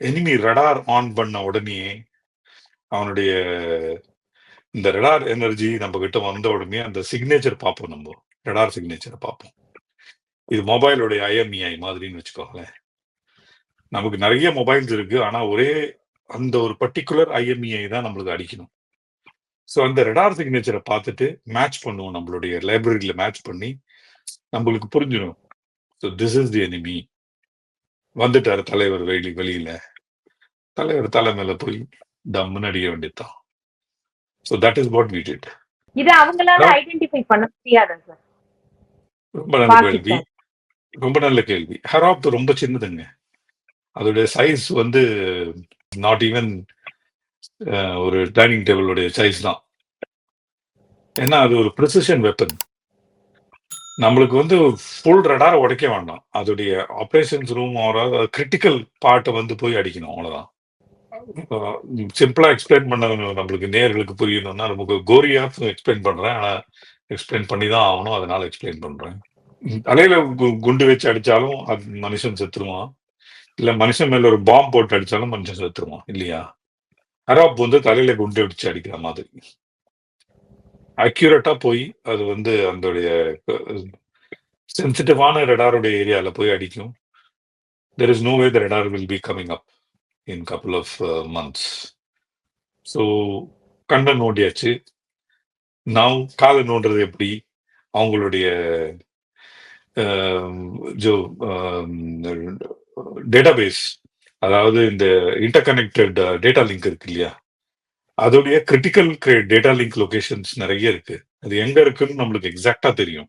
Enemy radar on பண்ண உடனே அவனுடைய இந்த ரெடார் எனர்ஜி நம்ம கிட்ட வந்த உடனே அந்த சிக்னேச்சர் பார்ப்போம் நம்ம. ரெடார் சிக்னேச்சரை பார்ப்போம். இது மொபைலுடைய ஐஎம்இஐ மாதிரின்னு வச்சுக்கோங்களேன். நமக்கு நிறைய மொபைல்ஸ் இருக்கு. ஆனா ஒரே அந்த ஒரு பர்டிகுலர் ஐஎம்இஐ தான் நம்மளுக்கு அடிக்கணும். ஸோ அந்த ரெடார் சிக்னேச்சரை பார்த்துட்டு மேட்ச் பண்ணுவோம் நம்மளுடைய லைப்ரரியில மேட்ச் பண்ணி நம்மளுக்கு புரிஞ்சிடும். So this is the enemy வந்துட்டாரு தலைவர் வெளி வெளியில. தலைவர் தலை மேல போய் தம்முன்னு அடிக்க வேண்டியதுதான் so that is what we did இது அவங்களால ஐடென்டிஃபை பண்ண முடியாதா சார் ரொம்ப நல்ல கேள்வி. ரொம்ப நல்ல கேள்வி. ஹெராப் ரொம்ப சின்னதுங்க. அதோடைய சைஸ் வந்து நாட் ஈவன் ஒரு டைனிங் டேபிளுடைய சைஸ் தான். ஏன்னா அது ஒரு ப்ரிசிஷன் வெப்பன் நம்மளுக்கு வந்து ஃபுல் ரடார் உடைக்க வேண்டாம். அதோடைய ஆப்ரேஷன்ஸ் ரூம் ஒரு கிரிட்டிக்கல் பார்ட்டை வந்து போய் அடிக்கணும் அவ்வளவுதான். சிம்பிளா எக்ஸ்பிளைன் பண்ண நம்மளுக்கு நேர்களுக்கு புரியணும்னா நமக்கு கோரியா எக்ஸ்பிளைன் பண்றேன். ஆனா எக்ஸ்பிளைன் பண்ணி தான் ஆகணும் அதனால எக்ஸ்பிளைன் பண்றேன். தலையில கு- குண்டு வச்சு அடிச்சாலும் அது மனுஷன் செத்துருவான். இல்ல மனுஷன் மேல ஒரு பாம்பு போட்டு அடிச்சாலும் மனுஷன் செத்துருவான் இல்லையா? ஹராப் வந்து தலையில குண்டு வச்சு அடிக்கிற மாதிரி. அக்யூரேட்டா போய் அது வந்து அதோடைய சென்சிட்டிவான ரெடாருடைய ஏரியால போய் அடிக்கும். There is no way the radar will be coming up in couple of months so கண்ணை நோண்டியாச்சு. நான் காலை நோண்டுறது எப்படி? அவங்களுடைய ஜோ டேட்டாபேஸ் அதாவது இந்த இன்டர்கனெக்டட் டேட்டா லிங்க் இருக்கு இல்லையா? அதோடைய கிரிட்டிக்கல் டேட்டா லிங்க் லொகேஷன்ஸ் நிறைய இருக்கு. அது எங்க இருக்குன்னு நம்மளுக்கு எக்ஸாக்டா தெரியும்.